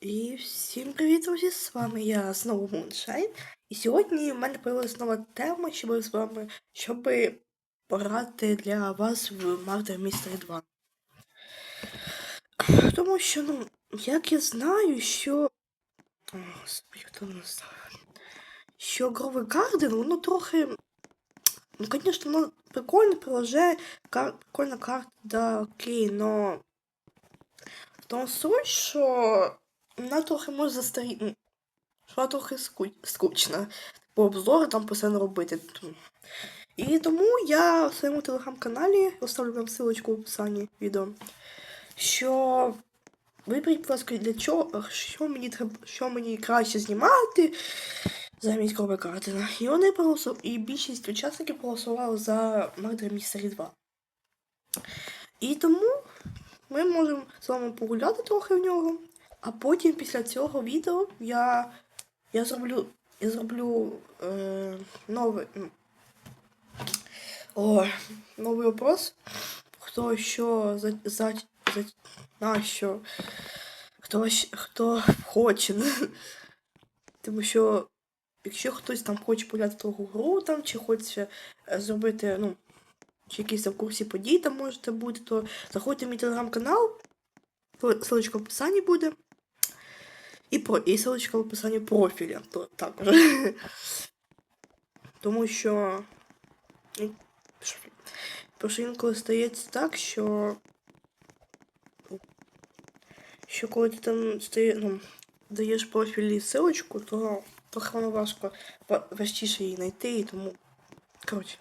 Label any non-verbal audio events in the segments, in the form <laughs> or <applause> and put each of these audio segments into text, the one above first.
І всім привіт, друзі! З вами я знову Муншайн. І сьогодні в мене появилася нова тема, щоб з вами, щоб пограти для вас в Murder Mystery 2. Тому що, ну, як я знаю, що. О, хто нас? Що Гровий Гарден, воно трохи. Ну, звісно, воно прикольне приложение, кар... прикольна карта, да, окей, но. В тому суть, що вона трохи може застаріти. ну, Що трохи ску... скучна. По обзору там постійно робити. І тому я в своєму телеграм-каналі оставлю вам ссылочку в описанні відео. Що виберіть, будь ласка, для чого, що мені треба, що мені краще знімати замість Гроба Гардена. І вони проголосували, і більшість учасників проголосували за Murder Mystery 2. І тому ми можемо з вами погуляти трохи в нього. А потім після цього відео я, я зроблю, я зроблю е, новий, о, новий вопрос. Хто що за, за, за на що, хто, хто хоче. <laughs> Тому що якщо хтось там хоче погуляти другу гру там, чи хоче е, зробити, ну, чи якісь там курсі подій там можете бути, то заходьте в мій телеграм-канал, ссылочка в описанні буде. І, про, і ссылочка в описанні профіля то, також. Тому що. і- що інколи стається так, що. Що коли ти там стає, ну, даєш профілі ссылочку, то трохи воно важко ва- важчіше її знайти, і тому. Коротше.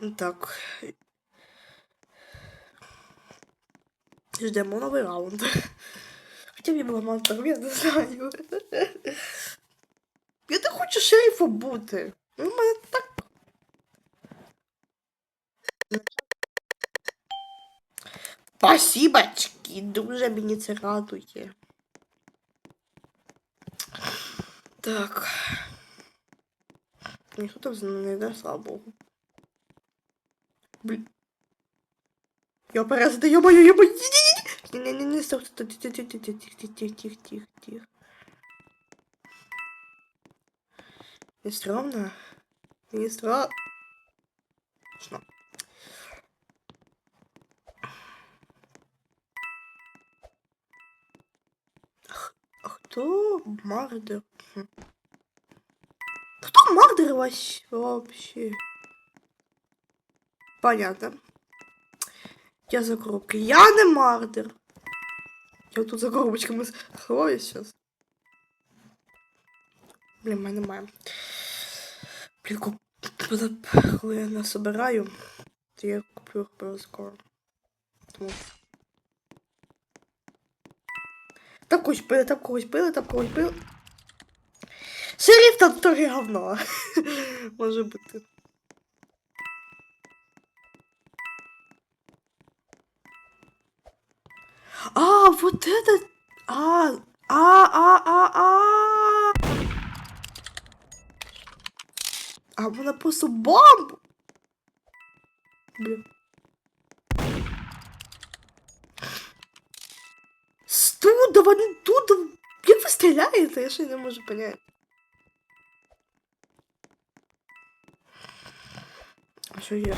Ну, Так. Ждемо новий раунд. <laughs> Хоча б я була монстром, я не знаю. Я не хочу шерифом бути. Ну, в мене так. Спасибочки, дуже мені це радує. Так. Ніхто там за мене не йде, слава Богу. Блін. Я перезада, я мою, Я. Не-не-не, стоп, стоп, тихо, тихо, тихо, тихо, тихо, тихо, тихо, тихо. Не стрёмно? Не стрёмно. А кто Мардер? Кто Мардер вообще? Понятно. Я за коробкой. Я не Мардер. Я тут за коробочками ховаю сейчас. Блін, в мене немає. Блін, куп... коли я насобираю, то я куплю обов'язково. Тому. Там когось пили, там когось пили, там когось пили. Шериф там трохи говно. <laughs> Може бути. А, вот это... А, а, а, а, а. А вона просто бомбу. Блін. Студа, вони тут. Як ви стріляєте? Я ще не можу поняти. А що є?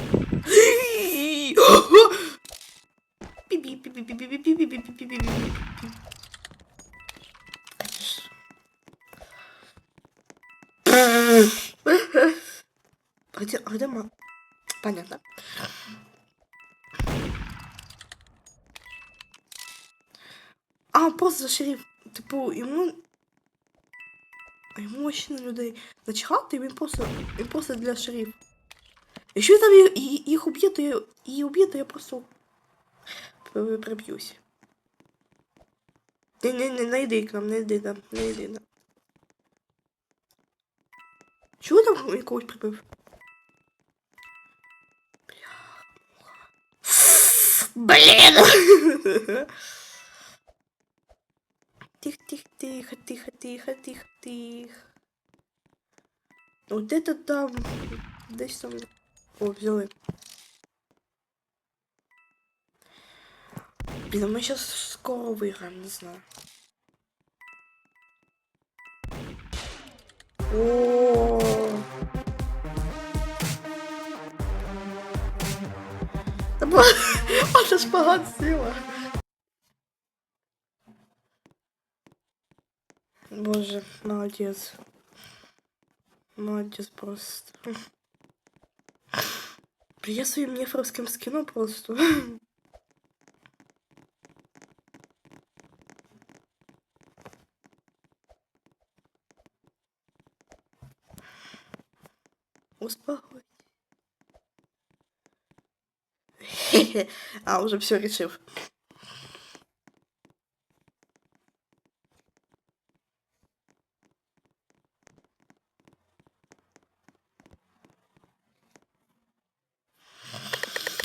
Где, где ма? Понятно. А, просто шериф, типу, йому. Йому ще на людей начхати, і він просто. Він просто для шериф. Якщо там їх, їх- уб'є, то я просто приб'юсь. Не, не, не, не йди к нам, не йди нам, не нам. Чого там якогось прибив? Блін! Тихо, тихо, тихо, тихо, тихо, тихо, тихо. Вот это там. Десь там. О, взяли. Блин, мы сейчас скоро выиграем, не знаю. О, -о, -о, -о. Да, Боже, молодец. Молодец просто. Приветствуем нефровским скину просто. <laughs> успокойся. <laughs> а, уже все решил.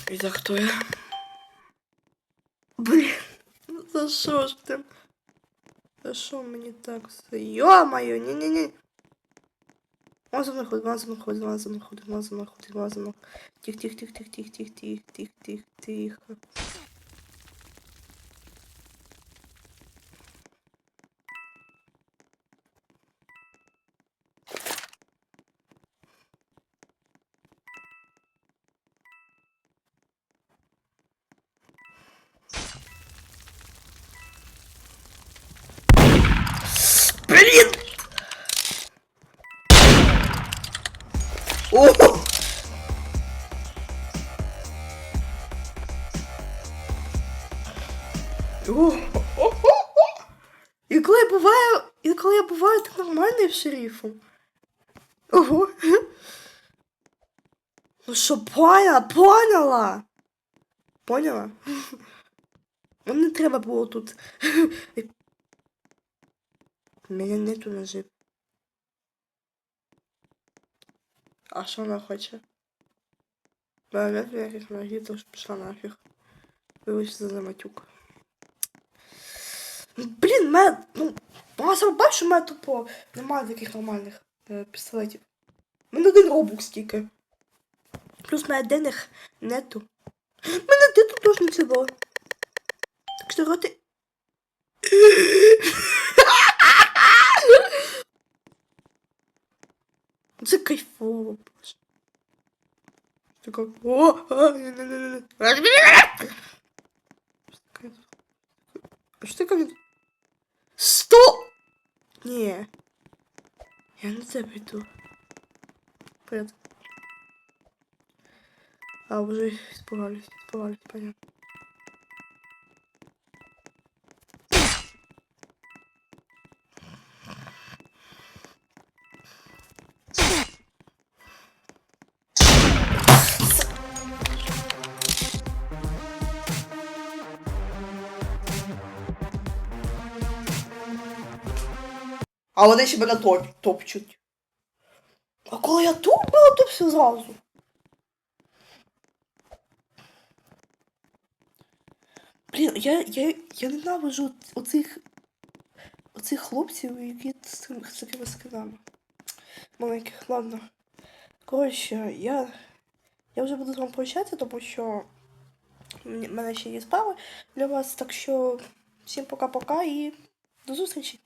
И за кто я? Блин, ну за что ж ты? За что мне так? Ё-моё, не-не-не. Мной ходит, он за мной ходит, он за мной. Тихо, тихо, тихо, тихо, тихо, тихо, тихо, тихо, тихо, тихо. Блин! І коли я буваю, і коли я буваю так нормальним шерифом. Ого. Ну що, поняла, поняла? Поняла? Ну не треба було тут. Мене нету ножів. А що вона хоче? Привет, Верик, ноги, тож пішла нафіг. Вибачте за матюк. Блін, мене, ну, вона сама бачить, що мене тупо немає таких нормальних е, пістолетів. У мене один робукс тільки. Плюс в мене денег нету. У мене де тут теж не це. Так що роти... <laughs> Це кайфово, боже. Така, о. А що таке? Я на тебе йду. Привет. А, уже испугались, испугались, понятно. А вони ще мене топ, топчуть. А коли я тут була, то все зразу. Блін, я, я, я ненавижу оцих, оцих хлопців, які з, такими скинами. Маленьких, ладно. Коротше, я, я вже буду з вами прощатися, тому що в мене ще є справи для вас. Так що всім пока-пока і до зустрічі.